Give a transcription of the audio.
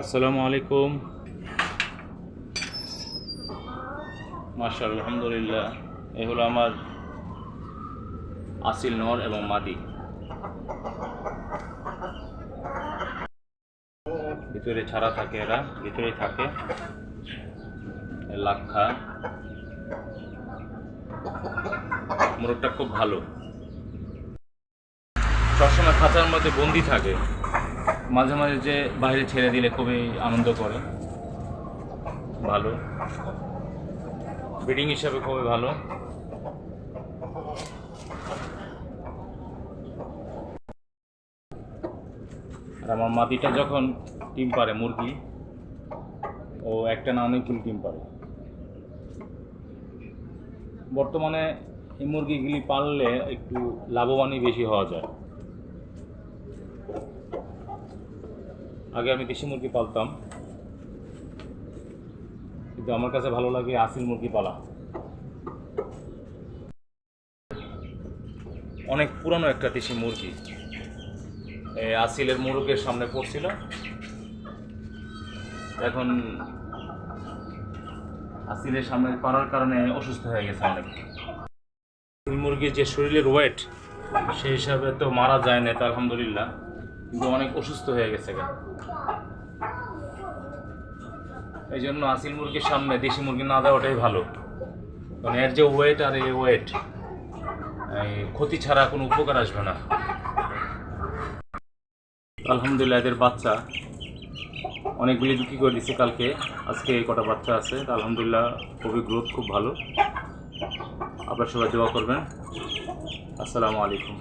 আসসালামু আলাইকুম। মার্শাল আলহামদুলিল্লাহ। এ হলো আমার আসিল নর এবং মাদি ভিতরে ছাড়া থাকে এরা, ভিতরেই থাকে। লাক্ষা। মোরগটা খুব ভালো। সবসময় খাঁচার মধ্যে বন্দি থাকে। মাঝে মাঝে যে বাইরে ছেড়ে দিলে খুবই আনন্দ করে। ভালো। ব্রিডিং হিসাবে খুবই ভালো। আর আমার মাদিটা যখন ডিম পারে, মুরগি, ও একটা না অনেকগুলো ডিম পারে। বর্তমানে এই মুরগিগুলি পাললে একটু লাভবানই বেশি হওয়া যায়। আগে আমি দেশি মুরগি পালতাম। কিন্তু আমার কাছে ভালো লাগে আসিল মুরগি পালা। অনেক পুরনো একটা দেশি মুরগি। আসিলের মুরগের সামনে পড়ছিল। এখন আসিলের সামনে পড়ার কারণে অসুস্থ হয়ে গেছে অনেক। মুরগির যে শরীরের ওয়েট সেই হিসাবে তো মারা যায় না তো আলহামদুলিল্লাহ। কিন্তু অনেক অসুস্থ হয়ে গেছে এই জন্য আসিল মুরগির সামনে, দেশি মুরগি না দেওয়াটাই ভালো। কারণ এর যে ওয়েট আর এই ওয়েট এই ক্ষতি ছাড়া কোনো উপকার আসবে না। আলহামদুলিল্লাহ, এদের বাচ্চা অনেকগুলি বিক্রি করে দিচ্ছে কালকে। আজকে এই কটা বাচ্চা আছে আলহামদুলিল্লাহ খুবই গ্রোথ খুব ভালো। আপনার সবাই দোয়া করবেন। আসসালামু আলাইকুম।